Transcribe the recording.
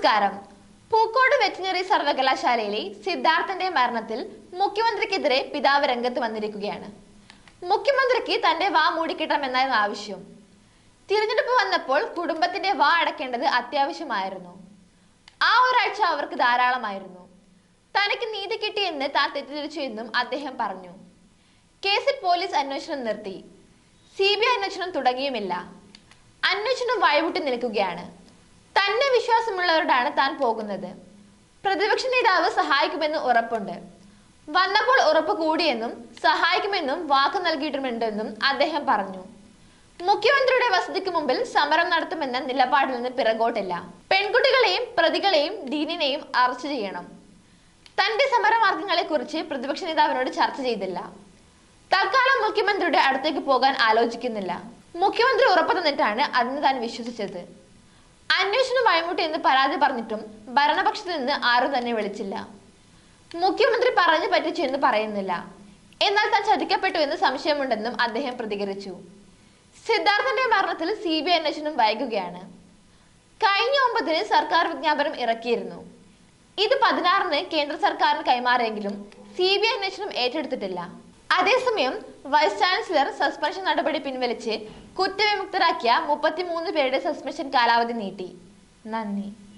നമസ്കാരം. പൂക്കോട് വെറ്റിനറി സർവകലാശാലയിലെ സിദ്ധാർത്ഥന്റെ മരണത്തിൽ മുഖ്യമന്ത്രിക്കെതിരെ പിതാവ് രംഗത്ത് വന്നിരിക്കുകയാണ്. മുഖ്യമന്ത്രിക്ക് തന്റെ വാ മൂടിക്കിട്ടണമെന്നായിരുന്നു ആവശ്യം. തിരഞ്ഞെടുപ്പ് വന്നപ്പോൾ കുടുംബത്തിന്റെ വാ അടക്കേണ്ടത് അത്യാവശ്യമായിരുന്നു. ആ ഒരാഴ്ച അവർക്ക് ധാരാളമായിരുന്നു. തനിക്ക് നീതി കിട്ടിയെന്ന് താൻ തെറ്റിദ്ധരിച്ചു എന്നും അദ്ദേഹം പറഞ്ഞു. കേസിൽ പോലീസ് അന്വേഷണം നിർത്തി. സി ബി ഐ അന്വേഷണം തുടങ്ങിയുമില്ല. അന്വേഷണം വഴിവിട്ട് നിൽക്കുകയാണ്. തന്നെ വിശ്വാസമുള്ളവരോടാണ് താൻ പോകുന്നത്. പ്രതിപക്ഷ നേതാവ് സഹായിക്കുമെന്ന് ഉറപ്പുണ്ട്. വന്നപ്പോൾ ഉറപ്പ് കൂടിയെന്നും സഹായിക്കുമെന്നും വാക്ക് നൽകിയിട്ടുണ്ടെന്നും അദ്ദേഹം പറഞ്ഞു. മുഖ്യമന്ത്രിയുടെ വസതിക്ക് മുമ്പിൽ സമരം നടത്തുമെന്ന നിലപാടിൽ നിന്ന് പിറകോട്ടില്ല. പെൺകുട്ടികളെയും പ്രതികളെയും ഡീനിനെയും അറസ്റ്റ് ചെയ്യണം. തന്റെ സമരമാർഗങ്ങളെ കുറിച്ച് പ്രതിപക്ഷ നേതാവിനോട് ചർച്ച ചെയ്തില്ല. തൽക്കാലം മുഖ്യമന്ത്രിയുടെ അടുത്തേക്ക് പോകാൻ ആലോചിക്കുന്നില്ല. മുഖ്യമന്ത്രി ഉറപ്പു തന്നിട്ടാണ് അതിന് താൻ വിശ്വസിച്ചത്. വഴിമുട്ടി എന്ന് പരാതി പറഞ്ഞിട്ടും ഭരണപക്ഷത്തിൽ നിന്ന് ആരും തന്നെ വിളിച്ചില്ല. മുഖ്യമന്ത്രി പറഞ്ഞു പറ്റിച്ചു എന്ന് പറയുന്നില്ല. എന്നാൽ താൻ ചതിക്കപ്പെട്ടു എന്ന് സംശയമുണ്ടെന്നും അദ്ദേഹം പ്രതികരിച്ചു. സിദ്ധാർത്ഥന്റെ മരണത്തിൽ സി ബി ഐ അന്വേഷണം വൈകുകയാണ്. കഴിഞ്ഞ ഒമ്പതിന് സർക്കാർ വിജ്ഞാപനം ഇറക്കിയിരുന്നു. ഇത് പതിനാറിന് കേന്ദ്ര സർക്കാരിന് കൈമാറിയെങ്കിലും സി ബി ഐ അന്വേഷണം ഏറ്റെടുത്തിട്ടില്ല. അതേസമയം വൈസ് ചാൻസലർ സസ്പെൻഷൻ നടപടി പിൻവലിച്ച് കുറ്റവിമുക്തരാക്കിയ മുപ്പത്തിമൂന്ന് പേരുടെ സസ്പെൻഷൻ കാലാവധി നീട്ടി. 那你。